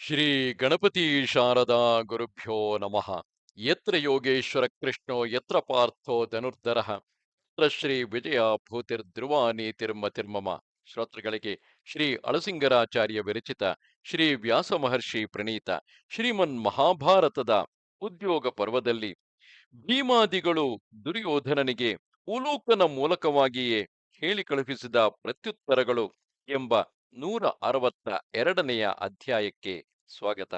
ಶ್ರೀ ಗಣಪತಿ ಶಾರದಾ ಗುರುಭ್ಯೋ ನಮಃ. ಯತ್ರ ಯೋಗೇಶ್ವರ ಕೃಷ್ಣೋ, ಯತ್ರ ಪಾರ್ಥೋ ಧನುರ್ಧರ. ಶ್ರೀ ವಿಜಯ ಭೂತಿರ್ಧ್ರುವ ನೀತಿರ್ಮತಿರ್ಮಮ ಶ್ರೋತೃಗಳಿಗೆ ಶ್ರೀ ಅಳಸಿಂಗರಾಚಾರ್ಯ ವಿರಚಿತ ಶ್ರೀ ವ್ಯಾಸ ಮಹರ್ಷಿ ಪ್ರಣೀತ ಶ್ರೀಮನ್ ಮಹಾಭಾರತದ ಉದ್ಯೋಗ ಪರ್ವದಲ್ಲಿ ಭೀಮಾದಿಗಳು ದುರ್ಯೋಧನನಿಗೆ ಉಲೂಕನ ಮೂಲಕವಾಗಿಯೇ ಹೇಳಿ ಕಳುಹಿಸಿದ ಪ್ರತ್ಯುತ್ತರಗಳು ಎಂಬ ನೂರ ಅರವತ್ತ ಎರಡನೆಯ ಅಧ್ಯಾಯಕ್ಕೆ ಸ್ವಾಗತ.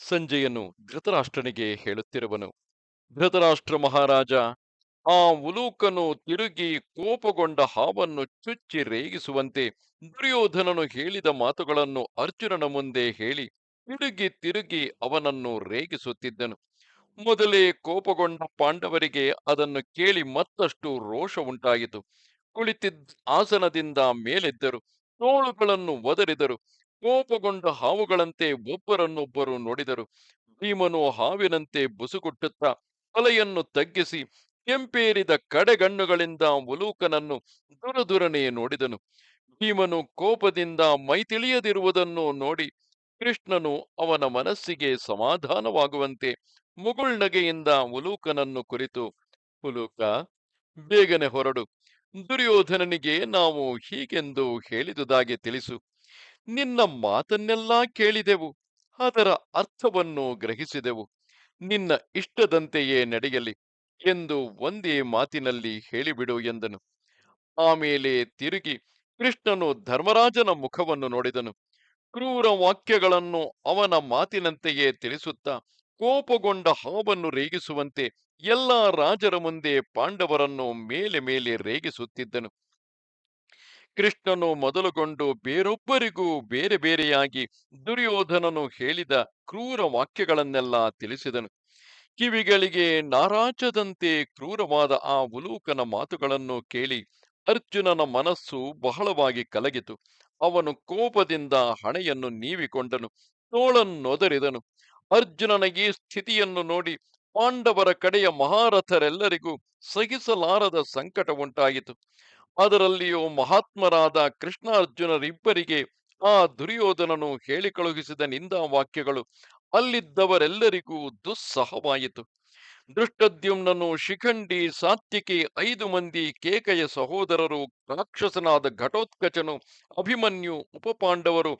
ಸಂಜೆಯನ್ನು ಧೃತರಾಷ್ಟ್ರನಿಗೆ ಹೇಳುತ್ತಿರುವನು, ಧೃತರಾಷ್ಟ್ರ ಮಹಾರಾಜ, ಆ ಉಲೂಕನು ತಿರುಗಿ ಕೋಪಗೊಂಡ ಹಾವನ್ನು ಚುಚ್ಚಿ ರೇಗಿಸುವಂತೆ ದುರ್ಯೋಧನನು ಹೇಳಿದ ಮಾತುಗಳನ್ನು ಅರ್ಜುನನ ಮುಂದೆ ಹೇಳಿ ತಿರುಗಿ ತಿರುಗಿ ಅವನನ್ನು ರೇಗಿಸುತ್ತಿದ್ದನು. ಮೊದಲೇ ಕೋಪಗೊಂಡ ಪಾಂಡವರಿಗೆ ಅದನ್ನು ಕೇಳಿ ಮತ್ತಷ್ಟು ರೋಷ ಉಂಟಾಯಿತು ಕುಳಿತಿದ್ದ ಆಸನದಿಂದ ಮೇಲೆದ್ದರು. ತೋಳುಗಳನ್ನು ಒದರಿದರು. ಕೋಪಗೊಂಡ ಹಾವುಗಳಂತೆ ಒಬ್ಬರನ್ನೊಬ್ಬರು ನೋಡಿದರು. ಭೀಮನು ಹಾವಿನಂತೆ ಬುಸುಗುಟ್ಟುತ್ತಾ ತಲೆಯನ್ನು ತಗ್ಗಿಸಿ ಕೆಂಪೇರಿದ ಕಡೆಗಣ್ಣುಗಳಿಂದ ಉಲೂಕನನ್ನು ದುರದುರನೆ ನೋಡಿದನು. ಭೀಮನು ಕೋಪದಿಂದ ಮೈತಿಳಿಯದಿರುವುದನ್ನು ನೋಡಿ ಕೃಷ್ಣನು ಅವನ ಮನಸ್ಸಿಗೆ ಸಮಾಧಾನವಾಗುವಂತೆ ಮುಗುಳ್ನಗೆಯಿಂದ ಉಲೂಕನನ್ನು ಕುರಿತು ಉಲೂಕ ಬೇಗನೆ ಹೊರಡು. ದುರ್ಯೋಧನನಿಗೆ ನಾವು ಹೀಗೆಂದು ಹೇಳಿದುದಾಗಿ ತಿಳಿಸು. ನಿನ್ನ ಮಾತನ್ನೆಲ್ಲ ಕೇಳಿದೆವು, ಅದರ ಅರ್ಥವನ್ನು ಗ್ರಹಿಸಿದೆವು. ನಿನ್ನ ಇಷ್ಟದಂತೆಯೇ ನಡೆಯಲಿ ಎಂದು ಒಂದೇ ಮಾತಿನಲ್ಲಿ ಹೇಳಿಬಿಡು ಎಂದನು. ಆಮೇಲೆ ತಿರುಗಿ ಕೃಷ್ಣನು ಧರ್ಮರಾಜನ ಮುಖವನ್ನು ನೋಡಿದನು. ಕ್ರೂರ ವಾಕ್ಯಗಳನ್ನು ಅವನ ಮಾತಿನಂತೆಯೇ ತಿಳಿಸುತ್ತಾ ಕೋಪಗೊಂಡ ಹಾವನ್ನು ರೇಗಿಸುವಂತೆ ಎಲ್ಲ ರಾಜರ ಮುಂದೆ ಪಾಂಡವರನ್ನು ಮೇಲೆ ಮೇಲೆ ರೇಗಿಸುತ್ತಿದ್ದನು. ಕೃಷ್ಣನು ಮೊದಲುಗೊಂಡು ಬೇರೊಬ್ಬರಿಗೂ ಬೇರೆ ಬೇರೆಯಾಗಿ ದುರ್ಯೋಧನನು ಹೇಳಿದ ಕ್ರೂರ ವಾಕ್ಯಗಳನ್ನೆಲ್ಲ ತಿಳಿಸಿದನು. ಕಿವಿಗಳಿಗೆ ನಾರಾಜದಂತೆ ಕ್ರೂರವಾದ ಆ ಉಲೂಕನ ಮಾತುಗಳನ್ನು ಕೇಳಿ ಅರ್ಜುನನ ಮನಸ್ಸು ಬಹಳವಾಗಿ ಕಲಗಿತು. ಅವನು ಕೋಪದಿಂದ ಹಣೆಯನ್ನು ನೀವಿಕೊಂಡನು. ತೋಳನ್ನೊದರಿದನು. ಅರ್ಜುನನ ಈ ಸ್ಥಿತಿಯನ್ನು ನೋಡಿ ಪಾಂಡವರ ಕಡೆಯ ಮಹಾರಥರೆಲ್ಲರಿಗೂ ಸಹಿಸಲಾರದ ಸಂಕಟ ಉಂಟಾಯಿತು. ಅದರಲ್ಲಿಯೂ ಮಹಾತ್ಮರಾದ ಕೃಷ್ಣಾರ್ಜುನರಿಬ್ಬರಿಗೆ ಆ ದುರ್ಯೋಧನನು ಹೇಳಿ ಕಳುಹಿಸಿದ ನಿಂದಾ ವಾಕ್ಯಗಳು ಅಲ್ಲಿದ್ದವರೆಲ್ಲರಿಗೂ ದುಸ್ಸಹವಾಯಿತು. ದೃಷ್ಟದ್ಯುಮ್ನನು ಶಿಖಂಡಿ ಸಾತ್ವಿಕಿ ಐದು ಮಂದಿ ಕೇಕೆಯ ಸಹೋದರರು ರಾಕ್ಷಸನಾದ ಘಟೋತ್ಕಚನು ಅಭಿಮನ್ಯು ಉಪಪಾಂಡವರು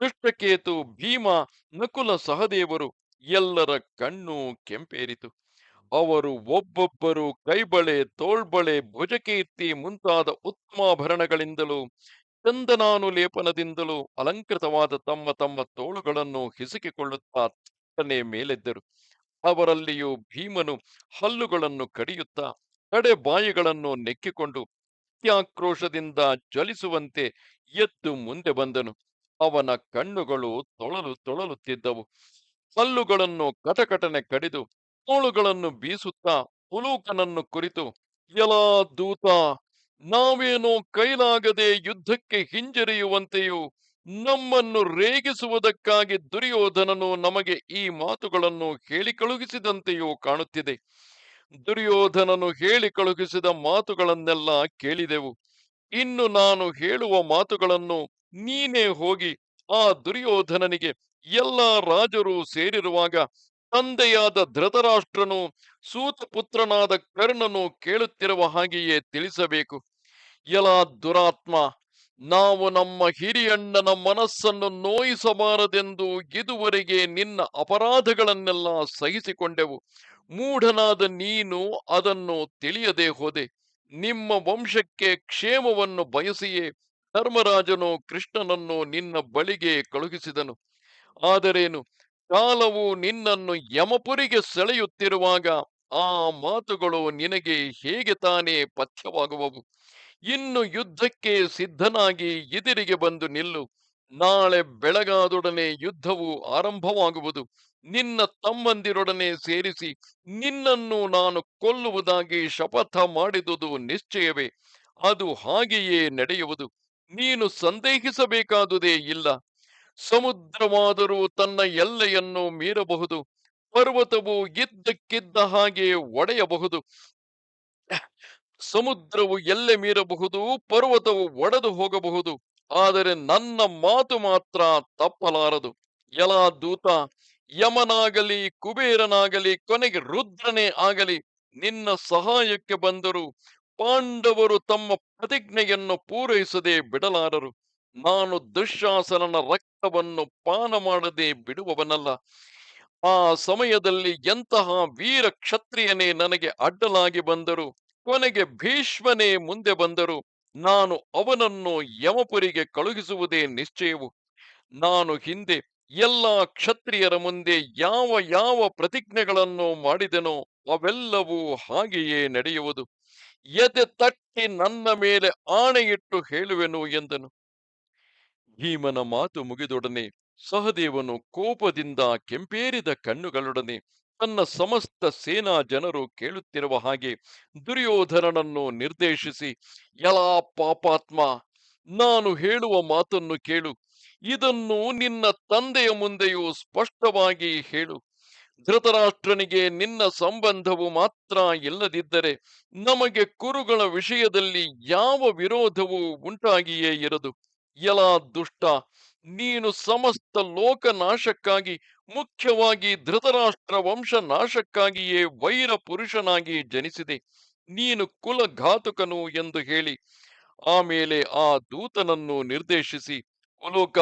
ಕೃಷ್ಣಕೇತು, ಭೀಮ, ನಕುಲ ಸಹದೇವರು ಎಲ್ಲರ ಕಣ್ಣು ಕೆಂಪೇರಿತು. ಅವರು ಒಬ್ಬೊಬ್ಬರು ಕೈಬಳೆ, ತೋಳ್ಬಳೆ, ಭುಜಕೀರ್ತಿ ಮುಂತಾದ ಉತ್ತಮಾಭರಣಗಳಿಂದಲೂ ಚಂದನಾನುಲೇಪನದಿಂದಲೂ ಅಲಂಕೃತವಾದ ತಮ್ಮ ತಮ್ಮ ತೋಳುಗಳನ್ನು ಹಿಸುಕಿಕೊಳ್ಳುತ್ತಾ ತಟ್ಟನೆ ಮೇಲೆದ್ದರು. ಅವರಲ್ಲಿಯೂ ಭೀಮನು ಹಲ್ಲುಗಳನ್ನು ಕಡಿಯುತ್ತಾ ಕಡೆ ಬಾಯಿಗಳನ್ನು ನೆಕ್ಕಿಕೊಂಡು, ಅತ್ಯಾಕ್ರೋಶದಿಂದ ಜಲಿಸುವಂತೆ ಎದ್ದು ಮುಂದೆ ಬಂದನು. ಅವನ ಕಣ್ಣುಗಳು ತೊಳಲು ತೊಳಲುತ್ತಿದ್ದವು. ಹಲ್ಲುಗಳನ್ನು ಕಟಕಟನೆ ಕಡಿದು, ತೋಳುಗಳನ್ನು ಬೀಸುತ್ತಾ ಪುಲೂಕನನ್ನು ಕುರಿತು ಎಲಾ ದೂತ, ನಾವೇನೋ ಕೈಲಾಗದೆ ಯುದ್ಧಕ್ಕೆ ಹಿಂಜರಿಯುವಂತೆಯೂ, ನಮ್ಮನ್ನು ರೇಗಿಸುವುದಕ್ಕಾಗಿ ದುರ್ಯೋಧನನು ನಮಗೆ ಈ ಮಾತುಗಳನ್ನು ಹೇಳಿ ಕಳುಹಿಸಿದಂತೆಯೂ ಕಾಣುತ್ತಿದೆ. ದುರ್ಯೋಧನನು ಹೇಳಿ ಕಳುಹಿಸಿದ ಮಾತುಗಳನ್ನೆಲ್ಲ ಕೇಳಿದೆವು. ಇನ್ನು ನಾನು ಹೇಳುವ ಮಾತುಗಳನ್ನು ನೀನೇ ಹೋಗಿ ಆ ದುರ್ಯೋಧನನಿಗೆ ಎಲ್ಲ ರಾಜರು ಸೇರಿರುವಾಗ ತಂದೆಯಾದ ಧೃತರಾಷ್ಟ್ರನು, ಸೂತಪುತ್ರನಾದ ಕರ್ಣನು ಕೇಳುತ್ತಿರುವ ಹಾಗೆಯೇ ತಿಳಿಸಬೇಕು. ಎಲ ದುರಾತ್ಮ, ನಾವು ನಮ್ಮ ಹಿರಿಯಣ್ಣನ ಮನಸ್ಸನ್ನು ನೋಯಿಸಬಾರದೆಂದು ಇದುವರೆಗೆ ನಿನ್ನ ಅಪರಾಧಗಳನ್ನೆಲ್ಲ ಸಹಿಸಿಕೊಂಡೆವು. ಮೂಢನಾದ ನೀನು ಅದನ್ನು ತಿಳಿಯದೆ ಹೋದೆ. ನಿಮ್ಮ ವಂಶಕ್ಕೆ ಕ್ಷೇಮವನ್ನು ಬಯಸಿಯೇ ಧರ್ಮರಾಜನು ಕೃಷ್ಣನನ್ನು ನಿನ್ನ ಬಳಿಗೆ ಕಳುಹಿಸಿದನು. ಆದರೇನು, ಕಾಲವು ನಿನ್ನನ್ನು ಯಮಪುರಿಗೆ ಸೆಳೆಯುತ್ತಿರುವಾಗ ಆ ಮಾತುಗಳು ನಿನಗೆ ಹೇಗೆ ತಾನೇ ಪಥ್ಯವಾಗುವವು? ಇನ್ನು ಯುದ್ಧಕ್ಕೆ ಸಿದ್ಧನಾಗಿ ಎದುರಿಗೆ ಬಂದು ನಿಲ್ಲು. ನಾಳೆ ಬೆಳಗಾದೊಡನೆ ಯುದ್ಧವು ಆರಂಭವಾಗುವುದು. ನಿನ್ನ ತಮ್ಮಂದಿರೊಡನೆ ಸೇರಿಸಿ ನಿನ್ನನ್ನು ನಾನು ಕೊಲ್ಲುವುದಾಗಿ ಶಪಥ ಮಾಡಿದುದು ನಿಶ್ಚಯವೇ. ಅದು ಹಾಗೆಯೇ ನಡೆಯುವುದು. ನೀನು ಸಂದೇಹಿಸಬೇಕಾದುದೇ ಇಲ್ಲ. ಸಮುದ್ರವಾದರೂ ತನ್ನ ಎಲ್ಲೆಯನ್ನು ಮೀರಬಹುದು, ಪರ್ವತವು ಇದ್ದಕ್ಕಿದ್ದ ಹಾಗೆ ಒಡೆಯಬಹುದು. ಸಮುದ್ರವು ಎಲ್ಲೆ ಮೀರಬಹುದು, ಪರ್ವತವು ಒಡೆದು ಹೋಗಬಹುದು, ಆದರೆ ನನ್ನ ಮಾತು ಮಾತ್ರ ತಪ್ಪಲಾರದು. ಎಲ ದೂತ ಯಮನಾಗಲಿ, ಕುಬೇರನಾಗಲಿ, ಕೊನೆಗೆ ರುದ್ರನೇ ಆಗಲಿ, ನಿನ್ನ ಸಹಾಯಕ್ಕೆ ಬಂದರು. ಪಾಂಡವರು ತಮ್ಮ ಪ್ರತಿಜ್ಞೆಯನ್ನು ಪೂರೈಸದೆ ಬಿಡಲಾರರು. ನಾನು ದುಶ್ಯಾಸನನ ರಕ್ತವನ್ನು ಪಾನ ಮಾಡದೆ ಬಿಡುವವನಲ್ಲ. ಆ ಸಮಯದಲ್ಲಿ ಎಂತಹ ವೀರ ಕ್ಷತ್ರಿಯನೇ ನನಗೆ ಅಡ್ಡಲಾಗಿ ಬಂದರು. ಕೊನೆಗೆ ಭೀಷ್ಮನೇ ಮುಂದೆ ಬಂದರು. ನಾನು ಅವನನ್ನು ಯಮಪುರಿಗೆ ಕಳುಹಿಸುವುದೇ ನಿಶ್ಚಯವು. ನಾನು ಹಿಂದೆ ಎಲ್ಲ ಕ್ಷತ್ರಿಯರ ಮುಂದೆ ಯಾವ ಯಾವ ಪ್ರತಿಜ್ಞೆಗಳನ್ನು ಮಾಡಿದೆನೋ ಅವೆಲ್ಲವೂ ಹಾಗೆಯೇ ನಡೆಯುವುದು. ಎದೆ ತಟ್ಟಿ ನನ್ನ ಮೇಲೆ ಆಣೆಯಿಟ್ಟು ಹೇಳುವೆನು ಎಂದನು. ಭೀಮನ ಮಾತು ಮುಗಿದೊಡನೆ ಸಹದೇವನು ಕೋಪದಿಂದ ಕೆಂಪೇರಿದ ಕಣ್ಣುಗಳೊಡನೆ ತನ್ನ ಸಮಸ್ತ ಸೇನಾ ಜನರು ಕೇಳುತ್ತಿರುವ ಹಾಗೆ ದುರ್ಯೋಧನನನ್ನು ನಿರ್ದೇಶಿಸಿ ಎಲಾ ಪಾಪಾತ್ಮ, ನಾನು ಹೇಳುವ ಮಾತನ್ನು ಕೇಳು. ಇದನ್ನು ನಿನ್ನ ತಂದೆಯ ಮುಂದೆಯೂ ಸ್ಪಷ್ಟವಾಗಿ ಹೇಳು. ಧೃತರಾಷ್ಟ್ರನಿಗೆ ನಿನ್ನ ಸಂಬಂಧವು ಮಾತ್ರ ಇಲ್ಲದಿದ್ದರೆ ನಮಗೆ ಕುರುಗಳ ವಿಷಯದಲ್ಲಿ ಯಾವ ವಿರೋಧವೂ ಉಂಟಾಗಿಯೇ ಇರದು. ಎಲ ದುಷ್ಟ, ನೀನು ಸಮಸ್ತ ಲೋಕ ನಾಶಕ್ಕಾಗಿ ಮುಖ್ಯವಾಗಿ ಧೃತರಾಷ್ಟ್ರ ವಂಶ ನಾಶಕ್ಕಾಗಿಯೇ ವೈರ ಪುರುಷನಾಗಿ ಜನಿಸಿದೆ. ನೀನು ಕುಲಘಾತುಕನು ಎಂದು ಹೇಳಿ. ಆಮೇಲೆ ಆ ದೂತನನ್ನು ನಿರ್ದೇಶಿಸಿ ಉಲೋಕ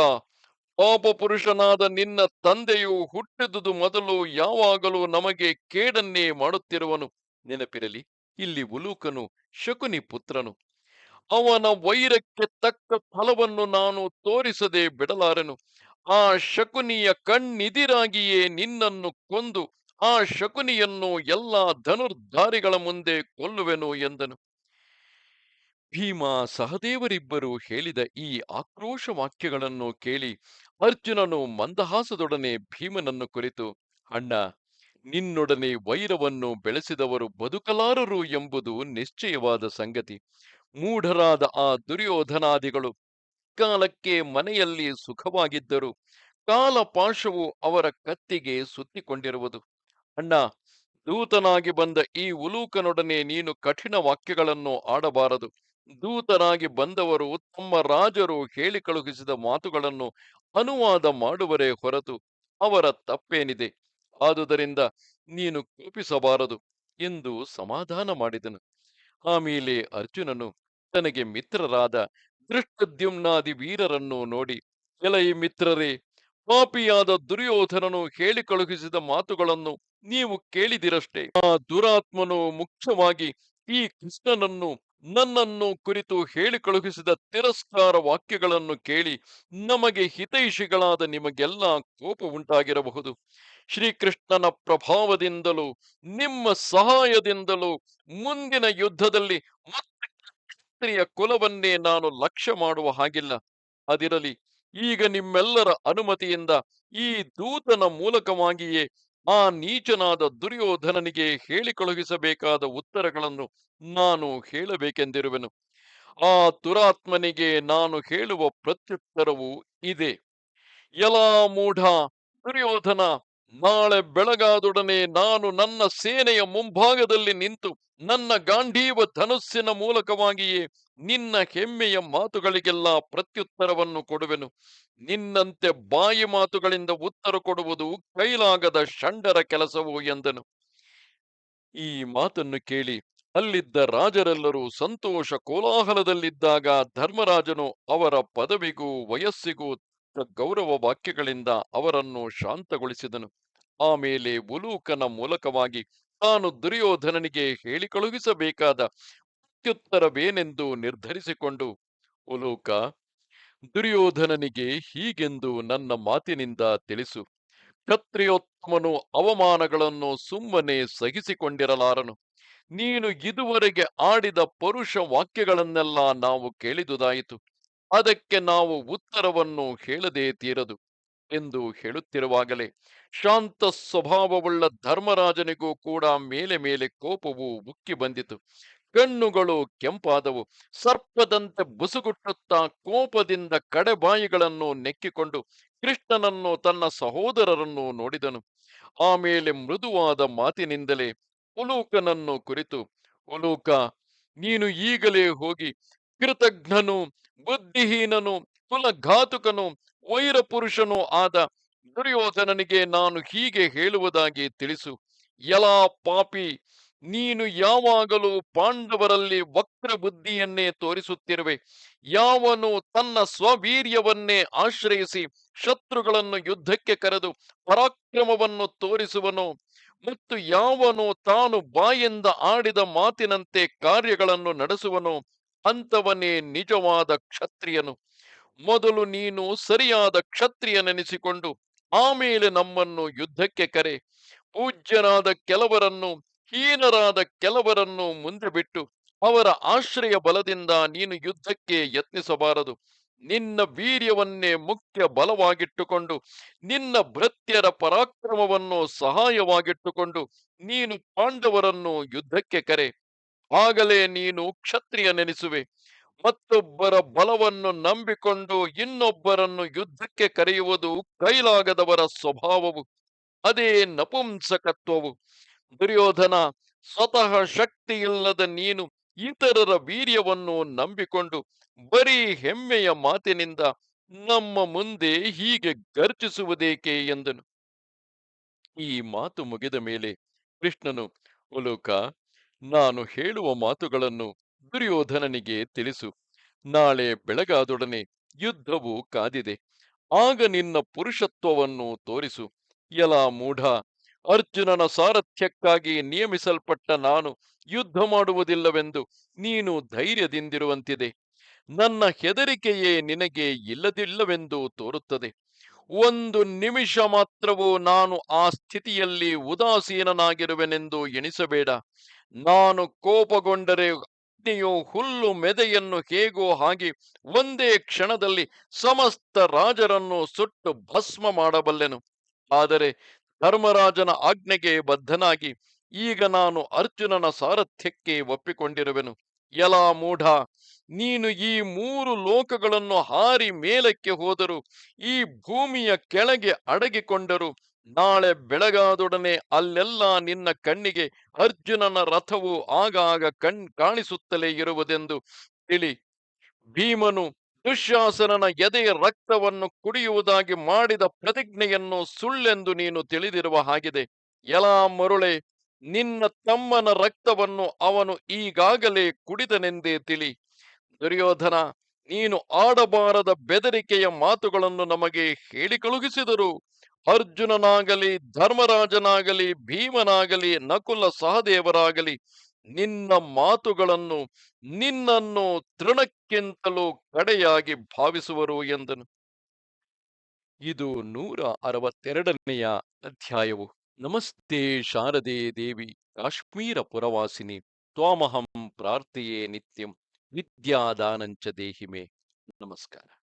ಪಾಪ ಪುರುಷನಾದ ನಿನ್ನ ತಂದೆಯು ಹುಟ್ಟಿದುದು ಮೊದಲು ಯಾವಾಗಲೂ ನಮಗೆ ಕೇಡನ್ನೇ ಮಾಡುತ್ತಿರುವನು. ನೆನಪಿರಲಿ, ಇಲ್ಲಿ ಉಲೂಕನು ಶಕುನಿ ಪುತ್ರನು. ಅವನ ವೈರಕ್ಕೆ ತಕ್ಕ ಫಲವನ್ನು ನಾನು ತೋರಿಸದೆ ಬಿಡಲಾರೆನು. ಆ ಶಕುನಿಯ ಕಣ್ಣಿದಿರಾಗಿಯೇ ನಿನ್ನನ್ನು ಕೊಂದು, ಆ ಶಕುನಿಯನ್ನು ಎಲ್ಲಾ ಧನುರ್ಧಾರಿಗಳ ಮುಂದೆ ಕೊಲ್ಲುವೆನು ಎಂದನು. ಭೀಮ ಸಹದೇವರಿಬ್ಬರು ಹೇಳಿದ ಈ ಆಕ್ರೋಶ ವಾಕ್ಯಗಳನ್ನು ಕೇಳಿ ಅರ್ಜುನನು ಮಂದಹಾಸದೊಡನೆ ಭೀಮನನ್ನು ಕುರಿತು, ಅಣ್ಣ, ನಿನ್ನೊಡನೆ ವೈರವನ್ನು ಬೆಳೆಸಿದವರು ಬದುಕಲಾರರು ಎಂಬುದು ನಿಶ್ಚಯವಾದ ಸಂಗತಿ. ಮೂಢರಾದ ಆ ದುರ್ಯೋಧನಾದಿಗಳು ಕಾಲಕ್ಕೆ ಮನೆಯಲ್ಲಿ ಸುಖವಾಗಿದ್ದರು. ಕಾಲ ಪಾಶವು ಅವರ ಕತ್ತಿಗೆ ಸುತ್ತಿಕೊಂಡಿರುವುದು. ಅಣ್ಣ, ದೂತನಾಗಿ ಬಂದ ಈ ಉಲೂಕನೊಡನೆ ನೀನು ಕಠಿಣ ವಾಕ್ಯಗಳನ್ನು ಆಡಬಾರದು. ದೂತನಾಗಿ ಬಂದವರು ತಮ್ಮ ರಾಜರು ಹೇಳಿ ಕಳುಹಿಸಿದ ಮಾತುಗಳನ್ನು ಅನುವಾದ ಮಾಡುವರೇ ಹೊರತು ಅವರ ತಪ್ಪೇನಿದೆ? ಆದುದರಿಂದ ನೀನು ಕೋಪಿಸಬಾರದು ಎಂದು ಸಮಾಧಾನ ಮಾಡಿದನು. ಆಮೇಲೆ ಅರ್ಜುನನು ತನಗೆ ಮಿತ್ರರಾದ ದೃಷ್ಟದ್ಯುಮ್ನಾದಿ ವೀರರನ್ನು ನೋಡಿ, ಎಲೈ ಮಿತ್ರರೇ, ಪಾಪಿಯಾದ ದುರ್ಯೋಧನನು ಹೇಳಿ ಕಳುಹಿಸಿದ ಮಾತುಗಳನ್ನು ನೀವು ಕೇಳಿದಿರಷ್ಟೇ. ಆ ದುರಾತ್ಮನು ಮುಖ್ಯವಾಗಿ ಈ ಕೃಷ್ಣನನ್ನು ನನ್ನನ್ನು ಕುರಿತು ಹೇಳಿ ಕಳುಹಿಸಿದ ತಿರಸ್ಕಾರ ವಾಕ್ಯಗಳನ್ನು ಕೇಳಿ ನಮಗೆ ಹಿತೈಷಿಗಳಾದ ನಿಮಗೆಲ್ಲ ಕೋಪ ಉಂಟಾಗಿರಬಹುದು. ಶ್ರೀಕೃಷ್ಣನ ಪ್ರಭಾವದಿಂದಲೂ, ನಿಮ್ಮ ಸಹಾಯದಿಂದಲೂ ಮುಂದಿನ ಯುದ್ಧದಲ್ಲಿ ಮತ್ತೆ ಕ್ಷತ್ರಿಯ ಕುಲವನ್ನೇ ನಾನು ಲಕ್ಷ್ಯ ಮಾಡುವ ಹಾಗಿಲ್ಲ. ಅದಿರಲಿ, ಈಗ ನಿಮ್ಮೆಲ್ಲರ ಅನುಮತಿಯಿಂದ ಈ ದೂತನ ಮೂಲಕವಾಗಿಯೇ ಆ ನೀಚನಾದ ದುರ್ಯೋಧನನಿಗೆ ಹೇಳಿ ಕಳುಹಿಸಬೇಕಾದ ಉತ್ತರಗಳನ್ನು ನಾನು ಹೇಳಬೇಕೆಂದಿರುವೆನು. ಆ ದುರಾತ್ಮನಿಗೆ ನಾನು ಹೇಳುವ ಪ್ರತ್ಯುತ್ತರವು ಇದೆ. ಎಲಾ ಮೂಢ ದುರ್ಯೋಧನ! ನಾಳೆ ಬೆಳಗಾದೊಡನೆ ನಾನು ನನ್ನ ಸೇನೆಯ ಮುಂಭಾಗದಲ್ಲಿ ನಿಂತು ನನ್ನ ಗಾಂಧೀವ ಧನುಸ್ಸಿನ ಮೂಲಕವಾಗಿಯೇ ನಿನ್ನ ಹೆಮ್ಮೆಯ ಮಾತುಗಳಿಗೆಲ್ಲ ಪ್ರತ್ಯುತ್ತರವನ್ನು ಕೊಡುವೆನು. ನಿನ್ನಂತೆ ಬಾಯಿ ಮಾತುಗಳಿಂದ ಉತ್ತರ ಕೊಡುವುದು ಕೈಲಾಗದ ಷಂಡರ ಕೆಲಸವು ಎಂದನು. ಈ ಮಾತನ್ನು ಕೇಳಿ ಅಲ್ಲಿದ್ದ ರಾಜರೆಲ್ಲರೂ ಸಂತೋಷ ಕೋಲಾಹಲದಲ್ಲಿದ್ದಾಗ ಧರ್ಮರಾಜನು ಅವರ ಪದವಿಗೂ ವಯಸ್ಸಿಗೂ ಗೌರವ ವಾಕ್ಯಗಳಿಂದ ಅವರನ್ನು ಶಾಂತಗೊಳಿಸಿದನು. ಆಮೇಲೆ ಉಲೂಕನ ಮೂಲಕವಾಗಿ ತಾನು ದುರ್ಯೋಧನನಿಗೆ ಹೇಳಿ ಕಳುಹಿಸಬೇಕಾದ ಪ್ರತ್ಯುತ್ತರವೇನೆಂದು ನಿರ್ಧರಿಸಿಕೊಂಡು, ಉಲೂಕ, ದುರ್ಯೋಧನನಿಗೆ ಹೀಗೆಂದು ನನ್ನ ಮಾತಿನಿಂದ ತಿಳಿಸು. ಕ್ಷತ್ರಿಯೋತ್ತಮನು ಅವಮಾನಗಳನ್ನು ಸುಮ್ಮನೆ ಸಹಿಸಿಕೊಂಡಿರಲಾರನು. ನೀನು ಇದುವರೆಗೆ ಆಡಿದ ಪರುಷ ವಾಕ್ಯಗಳನ್ನೆಲ್ಲ ನಾವು ಕೇಳಿದುದಾಯಿತು. ಅದಕ್ಕೆ ನಾವು ಉತ್ತರವನ್ನು ಹೇಳದೇ ತೀರದು ಎಂದು ಹೇಳುತ್ತಿರುವಾಗಲೇ ಶಾಂತ ಸ್ವಭಾವವುಳ್ಳ ಧರ್ಮರಾಜನಿಗೂ ಕೂಡ ಮೇಲೆ ಮೇಲೆ ಕೋಪವು ಉಕ್ಕಿ ಬಂದಿತು. ಕಣ್ಣುಗಳು ಕೆಂಪಾದವು. ಸರ್ಪದಂತೆ ಬುಸುಗುಟ್ಟುತ್ತಾ ಕೋಪದಿಂದ ಕಡೆಬಾಯಿಗಳನ್ನು ನೆಕ್ಕಿಕೊಂಡು ಕೃಷ್ಣನನ್ನು ತನ್ನ ಸಹೋದರರನ್ನು ನೋಡಿದನು. ಆಮೇಲೆ ಮೃದುವಾದ ಮಾತಿನಿಂದಲೇ ಉಲೂಕನನ್ನು ಕುರಿತು ಉಲೂಕ ನೀನು ಈಗಲೇ ಹೋಗಿ ಕೃತಜ್ಞನು ಬುದ್ಧಿಹೀನನು, ಕುಲಘಾತುಕನು, ವೈರಪುರುಷನೂ ಆದ ದುರ್ಯೋಧನನಿಗೆ ನಾನು ಹೀಗೆ ಹೇಳುವುದಾಗಿ ತಿಳಿಸು. ಎಲಾ ಪಾಪಿ, ನೀನು ಯಾವಾಗಲೂ ಪಾಂಡವರಲ್ಲಿ ವಕ್ರ ಬುದ್ಧಿಯನ್ನೇ ತೋರಿಸುತ್ತಿರುವೆ. ಯಾವನು ತನ್ನ ಸ್ವವೀರ್ಯವನ್ನೇ ಆಶ್ರಯಿಸಿ ಶತ್ರುಗಳನ್ನು ಯುದ್ಧಕ್ಕೆ ಕರೆದು ಪರಾಕ್ರಮವನ್ನು ತೋರಿಸುವನು ಮತ್ತು ಯಾವನು ತಾನು ಬಾಯಿಂದ ಆಡಿದ ಮಾತಿನಂತೆ ಕಾರ್ಯಗಳನ್ನು ನಡೆಸುವನೋ ಅಂಥವನೇ ನಿಜವಾದ ಕ್ಷತ್ರಿಯನು. ಮೊದಲು ನೀನು ಸರಿಯಾದ ಕ್ಷತ್ರಿಯನೆನಿಸಿಕೊಂಡು ಆಮೇಲೆ ನಮ್ಮನ್ನು ಯುದ್ಧಕ್ಕೆ ಕರೆ. ಪೂಜ್ಯರಾದ ಕೆಲವರನ್ನು, ಹೀನರಾದ ಕೆಲವರನ್ನು ಮುಂದೆ ಬಿಟ್ಟು ಅವರ ಆಶ್ರಯ ಬಲದಿಂದ ನೀನು ಯುದ್ಧಕ್ಕೆ ಯತ್ನಿಸಬಾರದು. ನಿನ್ನ ವೀರ್ಯವನ್ನೇ ಮುಖ್ಯ ಬಲವಾಗಿಟ್ಟುಕೊಂಡು, ನಿನ್ನ ಭೃತ್ಯರ ಪರಾಕ್ರಮವನ್ನು ಸಹಾಯವಾಗಿಟ್ಟುಕೊಂಡು ನೀನು ಪಾಂಡವರನ್ನು ಯುದ್ಧಕ್ಕೆ ಕರೆ. ಆಗಲೇ ನೀನು ಕ್ಷತ್ರಿಯನೆನಿಸುವೆ ಮತ್ತೊಬ್ಬರ ಬಲವನ್ನು ನಂಬಿಕೊಂಡು ಇನ್ನೊಬ್ಬರನ್ನು ಯುದ್ಧಕ್ಕೆ ಕರೆಯುವುದು ಕೈಲಾಗದವರ ಸ್ವಭಾವವು, ಅದೇ ನಪುಂಸಕತ್ವವು. ದುರ್ಯೋಧನ, ಸ್ವತಃ ಶಕ್ತಿಯಿಲ್ಲದ ನೀನು ಇತರರ ವೀರ್ಯವನ್ನು ನಂಬಿಕೊಂಡು ಬರೀ ಹೆಮ್ಮೆಯ ಮಾತಿನಿಂದ ನಮ್ಮ ಮುಂದೆ ಹೀಗೆ ಗರ್ಜಿಸುವುದೇಕೆ ಎಂದನು. ಈ ಮಾತು ಮುಗಿದ ಮೇಲೆ ಕೃಷ್ಣನು ಉಲೂಕ ನಾನು ಹೇಳುವ ಮಾತುಗಳನ್ನು ದುರ್ಯೋಧನನಿಗೆ ತಿಳಿಸು. ನಾಳೆ ಬೆಳಗಾದೊಡನೆ ಯುದ್ಧವು ಕಾದಿದೆ. ಆಗ ನಿನ್ನ ಪುರುಷತ್ವವನ್ನು ತೋರಿಸು. ಎಲ ಮೂಢ, ಅರ್ಜುನನ ಸಾರಥ್ಯಕ್ಕಾಗಿ ನಿಯಮಿಸಲ್ಪಟ್ಟ ನಾನು ಯುದ್ಧ ಮಾಡುವುದಿಲ್ಲವೆಂದು ನೀನು ಧೈರ್ಯದಿಂದಿರುವಂತಿದೆ. ನನ್ನ ಹೆದರಿಕೆಯೇ ನಿನಗೆ ಇಲ್ಲದಿಲ್ಲವೆಂದು ತೋರುತ್ತದೆ. ಒಂದು ನಿಮಿಷ ಮಾತ್ರವೂ ನಾನು ಆ ಸ್ಥಿತಿಯಲ್ಲಿ ಉದಾಸೀನನಾಗಿರುವೆನೆಂದು ಎಣಿಸಬೇಡ. ನಾನು ಕೋಪಗೊಂಡರೆ ಅಗ್ನಿಯು ಹುಲ್ಲು ಮೆದೆಯನ್ನು ಹೇಗೋ ಹಾಗೆ ಒಂದೇ ಕ್ಷಣದಲ್ಲಿ ಸಮಸ್ತ ರಾಜರನ್ನು ಸುಟ್ಟು ಭಸ್ಮ ಮಾಡಬಲ್ಲೆನು. ಆದರೆ ಧರ್ಮರಾಜನ ಆಜ್ಞೆಗೆ ಬದ್ಧನಾಗಿ ಈಗ ನಾನು ಅರ್ಜುನನ ಸಾರಥ್ಯಕ್ಕೆ ಒಪ್ಪಿಕೊಂಡಿರುವೆನು. ಎಲಾ ಮೂಢ, ನೀನು ಈ ಮೂರು ಲೋಕಗಳನ್ನು ಹಾರಿ ಮೇಲಕ್ಕೆ ಹೋದರು, ಈ ಭೂಮಿಯ ಕೆಳಗೆ ಅಡಗಿಕೊಂಡರು ನಾಳೆ ಬೆಳಗಾದೊಡನೆ ಅಲ್ಲೆಲ್ಲ ನಿನ್ನ ಕಣ್ಣಿಗೆ ಅರ್ಜುನನ ರಥವು ಆಗಾಗ ಕಣ್ ಕಾಣಿಸುತ್ತಲೇ ಇರುವುದೆಂದು ತಿಳಿ. ಭೀಮನು ದುಶ್ಯಾಸನನ ಎದೆಯ ರಕ್ತವನ್ನು ಕುಡಿಯುವುದಾಗಿ ಮಾಡಿದ ಪ್ರತಿಜ್ಞೆಯನ್ನು ಸುಳ್ಳೆಂದು ನೀನು ತಿಳಿದಿರುವ ಹಾಗಿದೆ. ಎಲಾ ಮರುಳೆ, ನಿನ್ನ ತಮ್ಮನ ರಕ್ತವನ್ನು ಅವನು ಈಗಾಗಲೇ ಕುಡಿದನೆಂದೇ ತಿಳಿ. ದುರ್ಯೋಧನ, ನೀನು ಆಡಬಾರದ ಬೆದರಿಕೆಯ ಮಾತುಗಳನ್ನು ನಮಗೆ ಹೇಳಿ ಕಳುಹಿಸಿದರು ಅರ್ಜುನನಾಗಲಿ, ಧರ್ಮರಾಜನಾಗಲಿ, ಭೀಮನಾಗಲಿ, ನಕುಲ ಸಹದೇವರಾಗಲಿ, ನಿನ್ನ ಮಾತುಗಳನ್ನು ನಿನ್ನನ್ನು ತೃಣಕ್ಕಿಂತಲೂ ಕಡೆಯಾಗಿ ಭಾವಿಸುವರು ಎಂದನು. ಇದು ನೂರ ಅರವತ್ತೆರಡನೆಯ ಅಧ್ಯಾಯವು. ನಮಸ್ತೆ ಶಾರದೆ ದೇವಿ, ಕಾಶ್ಮೀರ ಪುರವಾಸಿನಿ, ತ್ವಾಮಹಂ ಪ್ರಾರ್ಥೆಯೇ ನಿತ್ಯಂ, ವಿದ್ಯಾದಾನಂಚ ದೇಹಿಮೆ. ನಮಸ್ಕಾರ.